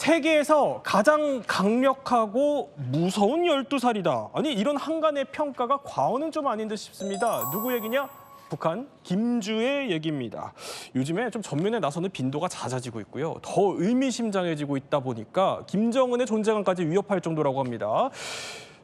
세계에서 가장 강력하고 무서운 12살이다. 아니 이런 한간의 평가가 과언은 좀 아닌 듯 싶습니다. 누구 얘기냐? 북한 김주의 얘기입니다. 요즘에 좀 전면에 나서는 빈도가 잦아지고 있고요. 더 의미심장해지고 있다 보니까 김정은의 존재감까지 위협할 정도라고 합니다.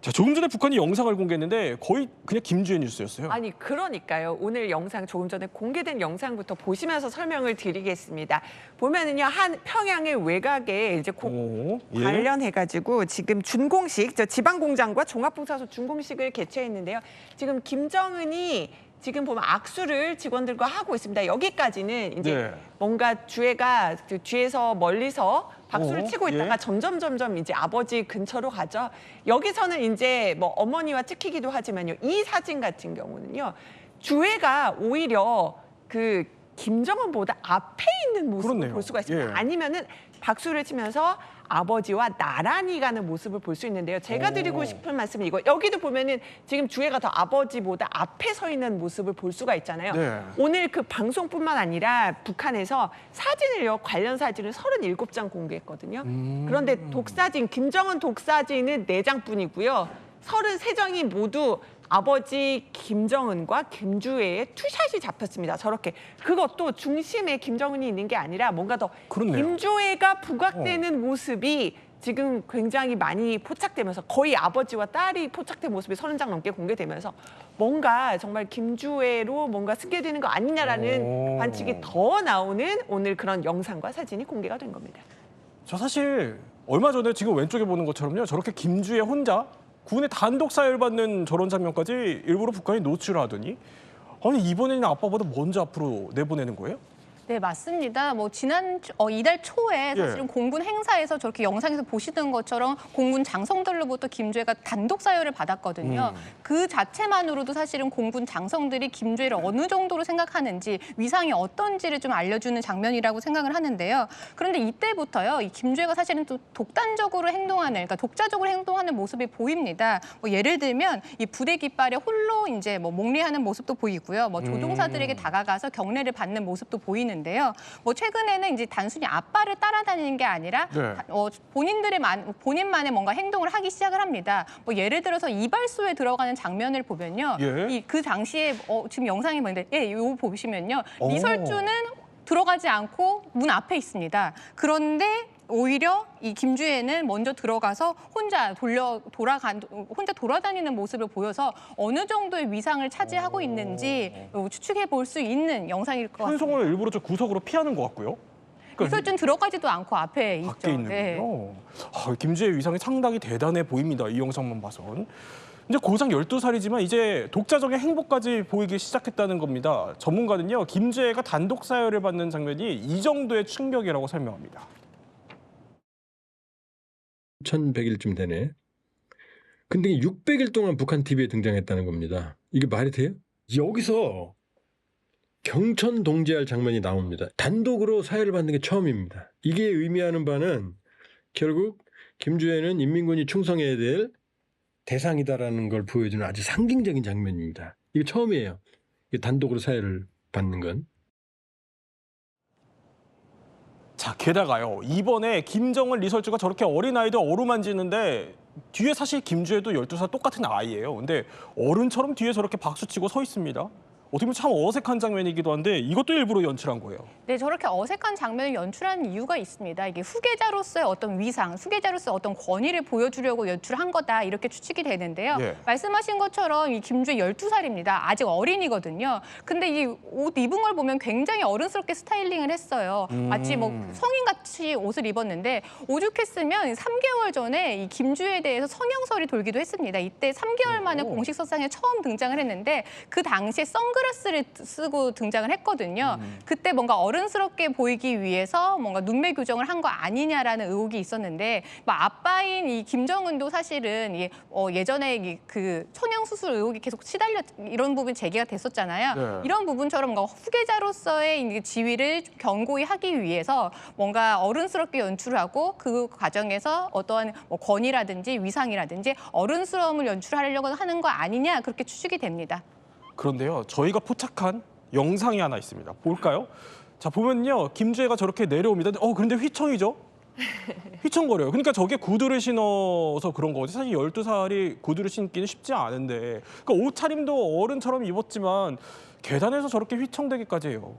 자, 조금 전에 북한이 영상을 공개했는데 거의 그냥 김주의 뉴스였어요. 아니 그러니까요. 오늘 영상 조금 전에 공개된 영상부터 보시면서 설명을 드리겠습니다. 보면은요 한 평양의 외곽에 이제 고- 오, 예. 관련해가지고 지금 준공식, 저 지방 공장과 종합봉사소 준공식을 개최했는데요. 지금 김정은이 지금 보면 악수를 직원들과 하고 있습니다. 여기까지는 이제 네. 뭔가 주애가 그 뒤에서 멀리서 박수를 어, 치고 있다가 예. 점점 점점 이제 아버지 근처로 가죠. 여기서는 이제 뭐 어머니와 찍히기도 하지만요. 이 사진 같은 경우는요. 주애가 오히려 그 김정은보다 앞에 있는 모습을 그렇네요. 볼 수가 있습니다. 예. 아니면은 박수를 치면서 아버지와 나란히 가는 모습을 볼 수 있는데요. 제가 오. 드리고 싶은 말씀은 이거. 여기도 보면은 지금 주애가 더 아버지보다 앞에 서 있는 모습을 볼 수가 있잖아요. 네. 오늘 그 방송뿐만 아니라 북한에서 사진을요 관련 사진을 37장 공개했거든요. 음. 그런데 독사진 김정은 독사진은 4장뿐이고요. 33장이 모두 아버지 김정은과 김주애의 투샷이 잡혔습니다. 저렇게 그것도 중심에 김정은이 있는 게 아니라 뭔가 더 그렇네요. 김주애가 부각되는 모습이 지금 굉장히 많이 포착되면서 거의 아버지와 딸이 포착된 모습이 서른 장 넘게 공개되면서 뭔가 정말 김주애로 뭔가 승계되는 거 아니냐라는 오. 관측이 더 나오는 오늘 그런 영상과 사진이 공개가 된 겁니다. 저 사실 얼마 전에 지금 왼쪽에 보는 것처럼요. 저렇게 김주의 혼자 군의 단독 사회를 받는 저런 장면까지 일부러 북한이 노출하더니 아니 이번에는 아빠보다 먼저 앞으로 내보내는 거예요? 네, 맞습니다. 뭐 지난 어, 이달 초에 예. 사실은 공군 행사에서 저렇게 영상에서 보시던 것처럼 공군 장성들로부터 김주애가 단독 사유를 받았거든요. 음. 그 자체만으로도 사실은 공군 장성들이 김주애를 어느 정도로 생각하는지 위상이 어떤지를 좀 알려주는 장면이라고 생각을 하는데요. 그런데 이때부터요, 이 김주애가 사실은 또 독단적으로 행동하는, 그러니까 독자적으로 행동하는 모습이 보입니다. 뭐 예를 들면 이 부대 깃발에 홀로 이제 뭐 목리하는 모습도 보이고요. 뭐 조종사들에게 음. 다가가서 경례를 받는 모습도 보이는 데요. 뭐 최근에는 이제 단순히 아빠를 따라다니는 게 아니라 네. 어, 본인들의 만, 본인만의 뭔가 행동을 하기 시작을 합니다. 뭐 예를 들어서 이발소에 들어가는 장면을 보면요. 예. 이그 당시에 어, 지금 영상이 보는데 예, 이거 보시면요. 오. 리설주는 들어가지 않고 문 앞에 있습니다. 그런데 오히려 이 김주애는 먼저 들어가서 혼자 돌려 돌아간 혼자 돌아다니는 모습을 보여서 어느 정도의 위상을 차지하고 있는지 어, 추측해 볼 수 있는 영상일 것 같습니다. 현송을 일부러 저 구석으로 피하는 것 같고요. 그러니까 리설주는 들어가지도 않고 앞에 있죠. 있는군요. 아, 김주의 위상이 상당히 대단해 보입니다. 이 영상만 봐선. 이제 고작 12살이지만 이제 독자적인 행보까지 보이기 시작했다는 겁니다. 전문가는요. 김주애가 단독 사회를 받는 장면이 이 정도의 충격이라고 설명합니다. 1100일쯤 되네. 근데 600일 동안 북한 TV에 등장했다는 겁니다. 이게 말이 돼요? 여기서 경천 동지할 장면이 나옵니다. 단독으로 사회를 받는 게 처음입니다. 이게 의미하는 바는 결국 김주애는 인민군이 충성해야 될 대상이다라는 걸 보여주는 아주 상징적인 장면입니다. 이게 처음이에요. 이게 단독으로 사회를 받는 건. 자, 게다가요. 이번에 김정은 리설주가 저렇게 어린 아이들 어루만지는데 뒤에 사실 김주애도 12살 똑같은 아이예요. 근데 어른처럼 뒤에 저렇게 박수치고 서 있습니다. 어떻게 보면 참 어색한 장면이기도 한데 이것도 일부러 연출한 거예요. 네, 저렇게 어색한 장면을 연출하는 이유가 있습니다. 이게 후계자로서의 어떤 위상, 후계자로서의 어떤 권위를 보여주려고 연출한 거다 이렇게 추측이 되는데요. 예. 말씀하신 것처럼 이 김주혜 12살입니다. 아직 어린이거든요. 근데 이 옷 입은 걸 보면 굉장히 어른스럽게 스타일링을 했어요. 마치 뭐 음. 성인같이 옷을 입었는데 오죽했으면 3개월 전에 이 김주혜에 대해서 성형설이 돌기도 했습니다. 이때 3개월 만에 오. 공식 서상에 처음 등장을 했는데 그 당시에 선글라스를 쓰고 등장을 했거든요. 음. 그때 뭔가 어른스럽게 보이기 위해서 뭔가 눈매 교정을 한 거 아니냐라는 의혹이 있었는데 뭐 아빠인 이 김정은도 사실은 이, 어, 예전에 이, 그 천형 수술 의혹이 계속 시달려 이런 부분이 제기가 됐었잖아요. 네. 이런 부분처럼 뭔가 후계자로서의 이 지위를 좀 견고히 하기 위해서 뭔가 어른스럽게 연출하고 그 과정에서 어떠한 뭐 권위라든지 위상이라든지 어른스러움을 연출하려고 하는 거 아니냐 그렇게 추측이 됩니다. 그런데요, 저희가 포착한 영상이 하나 있습니다. 볼까요? 자, 보면요, 김주애가 저렇게 내려옵니다. 어, 그런데 휘청이죠? 휘청거려요. 그러니까 저게 구두를 신어서 그런 거지. 사실 12살이 구두를 신기는 쉽지 않은데. 그러니까 옷차림도 어른처럼 입었지만 계단에서 저렇게 휘청대기까지 해요.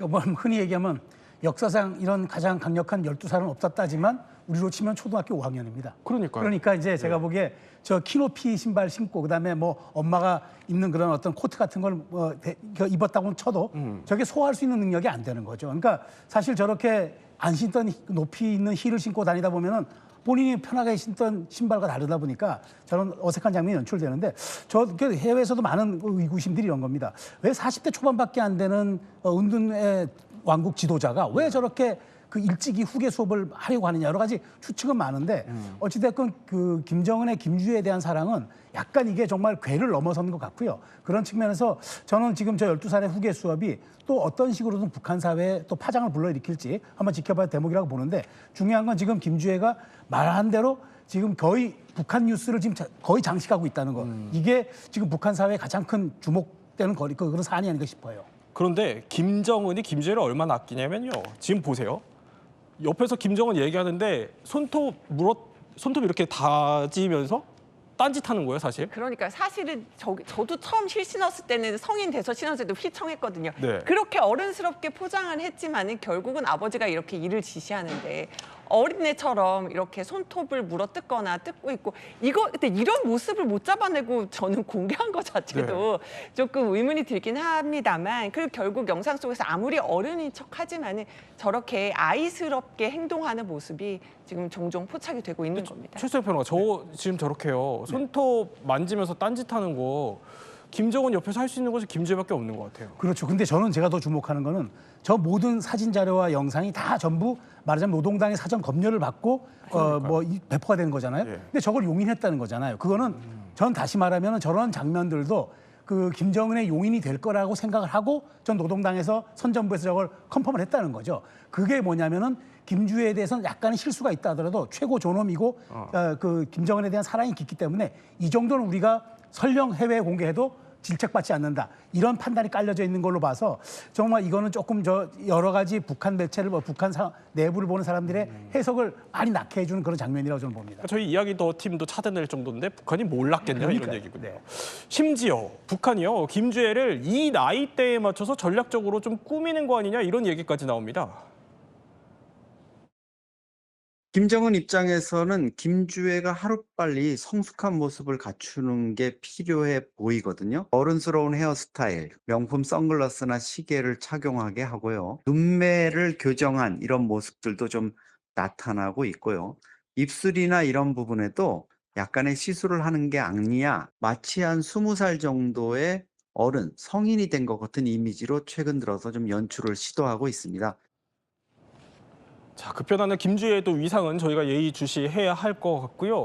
뭐 흔히 얘기하면 역사상 이런 가장 강력한 12살은 없었다지만 우리로 치면 초등학교 5학년입니다. 그러니까요. 그러니까 이제 네. 제가 보기에 저 키높이 신발 신고 그다음에 뭐 엄마가 입는 그런 어떤 코트 같은 걸 뭐, 대- 그 입었다고 쳐도 음. 저게 소화할 수 있는 능력이 안 되는 거죠. 그러니까 사실 저렇게 안 신던 히- 높이 있는 힐을 신고 다니다 보면은 본인이 편하게 신던 신발과 다르다 보니까 저런 어색한 장면이 연출되는데 저그 해외에서도 많은 그 의구심들이 이런 겁니다. 왜 40대 초반밖에 안 되는 어, 은둔의 왕국 지도자가 왜 저렇게 그 일찍이 후계 수업을 하려고 하느냐 여러 가지 추측은 많은데 어찌됐건 그 김정은의 김주에 대한 사랑은 약간 이게 정말 괴를 넘어선 것 같고요. 그런 측면에서 저는 지금 저 12살의 후계 수업이 또 어떤 식으로든 북한 사회에 또 파장을 불러일으킬지 한번 지켜봐야 될 대목이라고 보는데 중요한 건 지금 김주애가 말한 대로 지금 거의 북한 뉴스를 지금 자- 거의 장식하고 있다는 거. 이게 지금 북한 사회의 가장 큰 주목되는 거리 그- 그런 사안이 아닌가 싶어요. 그런데 김정은이 김주애를 얼마나 아끼냐면요. 지금 보세요. 옆에서 김정은 얘기하는데 손톱 물어 손톱 이렇게 다지면서 딴짓하는 거예요, 사실. 그러니까 사실은 저, 저도 처음 실 신었을 때는 성인 돼서 신었을 때도 휘청했거든요. 네. 그렇게 어른스럽게 포장을 했지만은 결국은 아버지가 이렇게 일을 지시하는데 어린애처럼 이렇게 손톱을 물어 뜯거나 뜯고 있고 이거 근데 이런 모습을 못 잡아내고 저는 공개한 것 자체도 조금 의문이 들긴 합니다만 그리고 결국 영상 속에서 아무리 어른인 척 하지만은 저렇게 아이스럽게 행동하는 모습이 지금 종종 포착이 되고 있는 겁니다. 최수영 평론가, 저 지금 저렇게요. 손톱 만지면서 딴짓하는 거 김정은 옆에서 할 수 있는 것이 김주애밖에 없는 것 같아요. 그렇죠. 근데 저는 제가 더 주목하는 거는 저 모든 사진 자료와 영상이 다 전부 말하자면 노동당의 사전 검열을 받고 어뭐 배포가 된 거잖아요. 예. 근데 저걸 용인했다는 거잖아요. 그거는 전 다시 말하면 저런 장면들도 그 김정은의 용인이 될 거라고 생각을 하고 전 노동당에서 선전부에서 저걸 컨펌을 했다는 거죠. 그게 뭐냐면은 김주애에 대해서는 약간의 실수가 있다 하더라도 최고 존엄이고 어, 그 김정은에 대한 사랑이 깊기 때문에 이 정도는 우리가 설령 해외에 공개해도 질책받지 않는다 이런 판단이 깔려져 있는 걸로 봐서 정말 이거는 조금 저 여러 가지 북한 매체를 뭐 북한 사- 내부를 보는 사람들의 해석을 많이 낳게 해주는 그런 장면이라고 저는 봅니다. 그러니까 저희 이야기 더 팀도 찾아낼 정도인데 북한이 몰랐겠냐 이런. 얘기군요. 네. 심지어 북한이요 김주애를 이 나이 대에 맞춰서 전략적으로 좀 꾸미는 거 아니냐 이런 얘기까지 나옵니다. 김정은 입장에서는 김주애가 하루빨리 성숙한 모습을 갖추는 게 필요해 보이거든요. 어른스러운 헤어스타일, 명품 선글라스나 시계를 착용하게 하고요. 눈매를 교정한 이런 모습들도 좀 나타나고 있고요. 입술이나 이런 부분에도 약간의 시술을 하는 게 아니냐, 마치 한 스무 살 정도의 어른, 성인이 된 것 같은 이미지로 최근 들어서 좀 연출을 시도하고 있습니다. 자 급변하는 김주애의 또 위상은 저희가 예의주시해야 할 것 같고요.